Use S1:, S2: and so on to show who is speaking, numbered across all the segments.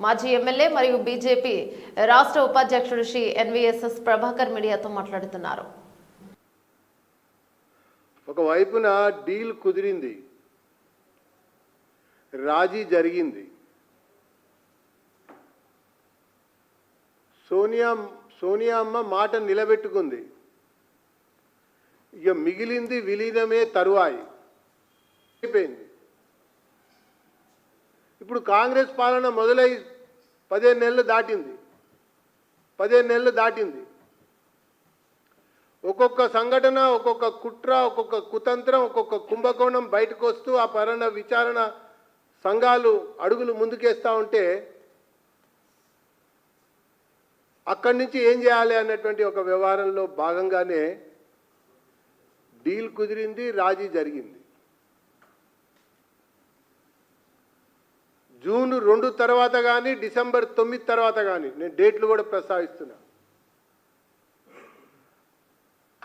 S1: మాజీ ఎమ్మెల్యే మరియు బీజేపీ రాష్ట్ర ఉపాధ్యక్షుడు శ్రీ ఎన్విఎస్ఎస్ ప్రభాకర్ మీడియాతో మాట్లాడుతున్నారు.
S2: ఒకవైపున డీల్ కుదిరింది. రాజీ జరిగింది. సోనియా సోనియా అమ్మ మాట నిలబెట్టుకుంది. ఇక మిగిలింది విలీనమే తరువాయి. అయిపోయింది. ఇప్పుడు కాంగ్రెస్ పాలన మొదలై పదిహేను నెలలు దాటింది. పదిహేను నెలలు దాటింది. ఒక్కొక్క సంఘటన ఒక్కొక్క కుట్ర ఒక్కొక్క కుతంత్రం ఒక్కొక్క కుంభకోణం బయటకు వస్తూ ఆ పరణ విచారణ సంఘాలు అడుగులు ముందుకేస్తూ ఉంటే అక్కడి నుంచి ఏం చేయాలి అన్నటువంటి ఒక వ్యవహారంలో భాగంగానే డీల్ కుదిరింది రాజీ జరిగింది. జూన్ రెండు తర్వాత కానీ డిసెంబర్ తొమ్మిది తర్వాత కానీ నేను డేట్లు కూడా ప్రస్తావిస్తున్నా.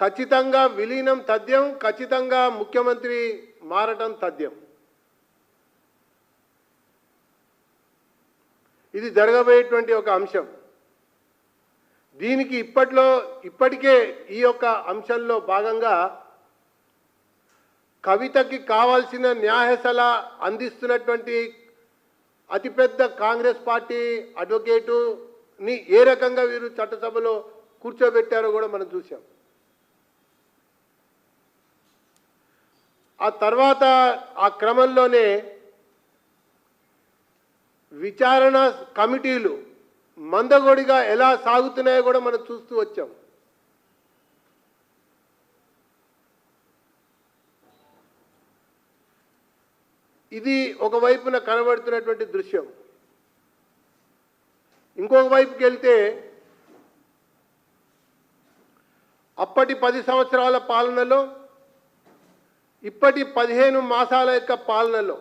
S2: ఖచ్చితంగా విలీనం తథ్యం ఖచ్చితంగా ముఖ్యమంత్రి మారటం తథ్యం. ఇది జరగబోయేటువంటి ఒక అంశం. దీనికి ఇప్పట్లో ఇప్పటికే ఈ యొక్క అంశంలో భాగంగా కవితకి కావాల్సిన న్యాయశల అందిస్తున్నటువంటి అతిపెద్ద కాంగ్రెస్ పార్టీ అడ్వకేటుని ఏ రకంగా వీరు చట్టసభలో కూర్చోబెట్టారో కూడా మనం చూసాం ఆ తర్వాత ఆ క్రమంలోనే విచారణ కమిటీలు మందగొడిగా ఎలా సాగుతున్నాయో కూడా మనం చూస్తూ వచ్చాం. ఇది ఒకవైపున కనబడుతున్నటువంటి దృశ్యం. ఇంకొక వైపుకి వెళ్తే అప్పటి పది సంవత్సరాల పాలనలో ఇప్పటి పదిహేను మాసాల యొక్క పాలనలో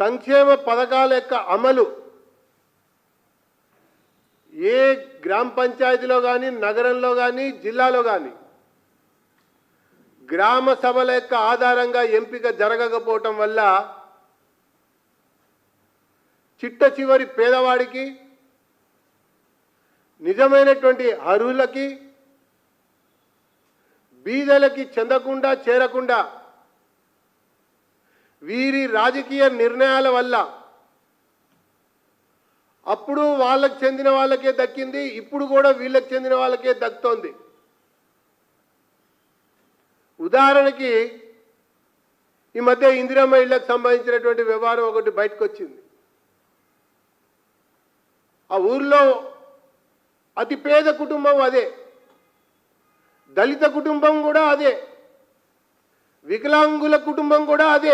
S2: సంక్షేమ పథకాల యొక్క అమలు ఏ గ్రామ పంచాయతీలో కానీ నగరంలో కానీ జిల్లాలో కానీ గ్రామ సభల యొక్క ఆధారంగా ఎంపిక జరగకపోవటం వల్ల చిట్ట చివరి పేదవాడికి నిజమైనటువంటి అర్హులకి బీదలకి చెందకుండా చేరకుండా వీరి రాజకీయ నిర్ణయాల వల్ల అప్పుడు వాళ్ళకి చెందిన వాళ్ళకే దక్కింది ఇప్పుడు కూడా వీళ్ళకి చెందిన వాళ్ళకే దక్కుతోంది. ఉదాహరణకి ఈ మధ్య ఇందిరమ్మ ఇళ్ళకు సంబంధించినటువంటి వ్యవహారం ఒకటి బయటకు వచ్చింది ఆ ఊర్లో అతి పేద కుటుంబం అదే. దళిత కుటుంబం కూడా అదే. వికలాంగుల కుటుంబం కూడా అదే.